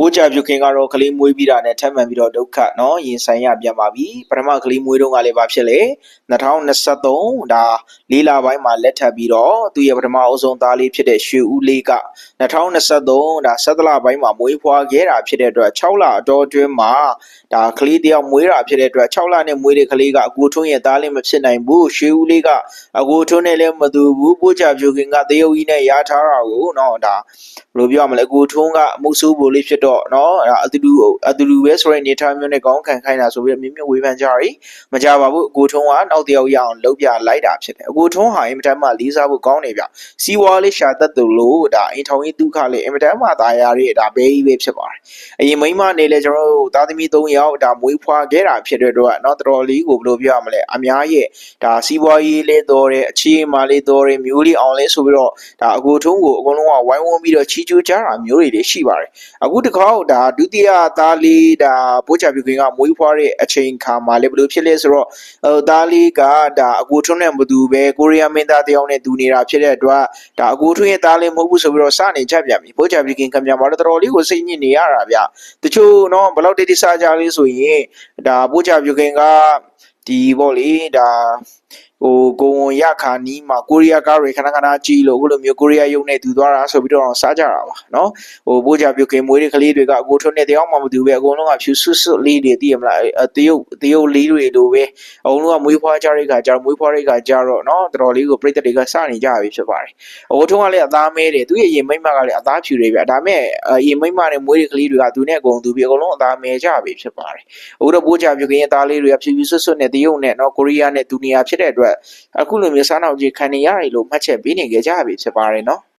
ကိုကြပြုခင်ကတော့ကလေးမွေးပြီးတာနဲ့ထပ်မံပြီးတော့ဒုက္ခနော်ရင်ဆိုင်ရပြန်ပါပြီပထမကလေးမွေးတုန်းကလည်းဘာဖြစ်လဲ2023ဒါလေးလပိုင်းမှာလက်ထပ်ပြီးတော့သူ့ရဲ့ပထမအုပ်ဆုံးသားလေးဖြစ်တဲ့ရွှေဦးလေးက2023ဒါ7လပိုင်းမှာမွေးဖွားခဲ့တာဖြစ်တဲ့အတွက်6လအတော်အတွင်းမှာဒါကလေးတယောက်မွေးတာဖြစ်တဲ့အတွက်6လနဲ့မွေးတဲ့ကလေးကအကူထွန်းရဲ့သားလေးမဖြစ်နိုင်ဘူးရွှေဦးလေးကအကူထွန်းနဲ့လည်းမတူဘူးကိုကြပြုခင်ကတရုတ်ကြီးနဲ့ရထားတာကိုနော်ဒါဘယ်လိုပြောရမလဲအကူထွန်းကအမှုဆိုးဖို့လေးဖြစ်တော့နော်အတူတူအတူတူပဲဆိုတဲ့အနေထားမျိုးနဲ့ကောင်းခံခိုင်းတာဆိုပြီးတော့မြင်းမြဝေဖန်ကြရီမကြပါဘူးအကိုထုံးကနောက်တယောက်ရအောင်လုပ်ပြလိုက်တာဖြစ်တယ်အကိုထုံးဟာအင်မတန်မှလေးစားဖို့ကောင်းနေဗျစီဝါလေးရှာတတ်သူလို့ဒါအင်ထောင်ရေးဒုက္ခလေးအင်မတန်မှသာယာရေးဒါဘဲကြီးပဲဖြစ်ပါတယ်အရင်မိမနေလဲကျွန်တော်တို့သားသမီး၃ယောက်ဒါမွေးဖွားခဲ့တာဖြစ်တဲ့တော့နော်တော်တော်လေးကိုဘယ်လိုပြောရမလဲအများရဲ့ဒါစီဝါရေးလေးတော်တယ်အခြေအမလေးတော်တယ်မျိုးလေးအောင်လေးဆိုပြီးတော့ဒါအကိုထုံးကိုအကုန်လုံးကဝိုင်းဝန်းပြီးတော့ချီးကျူးကြတာမျိုးတွေလည်းရှိပါတယ်အခုတစ်ခါဒါဒုတိယသားလေးဒါပိုးချပြုခင်ကမွေးဖွားတဲ့အချိန်ခါမှာလည်းဘယ်လိုဖြစ်လဲဆိုတော့ဟိုသားလေးကဒါအကိုထွန်းနဲ့မတူပဲကိုရီးယားမင်းသားတယောက်နဲ့တူနေတာဖြစ်တဲ့အတွက်ဒါအကိုထွန်းရဲ့သားလေးမဟုတ်ဘူးဆိုပြီးတော့စနေကြပြန်ပြီပိုးချပြုခင်ကမြန်မှာတော့တော်တော်လေးကိုစိတ်ညစ်နေရတာဗျတချို့နော်ဘယ်လောက်တိတိစားကြလေးဆိုရင်ဒါပိုးချပြုခင်ကဒီပေါ့လေဒါ ဟိုကိုဝန်ရခါနီးမှာကိုရီးယားကားတွေခဏခဏကြည့်လို့အခုလိုမျိုးကိုရီးယားရုပ်နဲ့တူသွားတာဆိုပြီးတော့စားကြတာပါနော်ဟိုပိုးကြပြုခင်မွေးတဲ့ကလေးတွေကအကိုထွန်းနဲ့တယောက်မှမတူပဲအကုန်လုံးကဖြူဆွတ်ဆွတ်လေးတွေသိရမလားအဲတရုတ်တရုတ်လေးတွေလိုပဲအကုန်လုံးကမွေးဖွားကြတဲ့ခါကျတော့မွေးဖွားတဲ့ခါကျတော့နော်တော်တော်လေးကိုပြိတ္တတွေကစနေကြပြီဖြစ်ပါတယ်အကိုထွန်းကလည်းအသားမဲတယ်သူရဲ့ရင်မိမ့်မကလည်းအသားဖြူတယ်ဗျဒါပေမဲ့အရင်မိမ့်မနဲ့မွေးတဲ့ကလေးတွေကသူနဲ့အကုန်တူပြီးအကုန်လုံးအသားမဲကြပြီဖြစ်ပါတယ်အခုတော့ပိုးကြပြုခင်ရဲ့သားလေးတွေကဖြူဖြူဆွတ်ဆွတ်နဲ့တရုတ်နဲ့နော်ကိုရီးယားနဲ့ဒူနီယာဖြစ်တဲ့အတွက်အခုလိုမျိုးစားနောက်ကြီးခံနေရတယ်လို့မှတ်ချက်ပေးနေကြကြပြီဖြစ်ပါတယ်နော်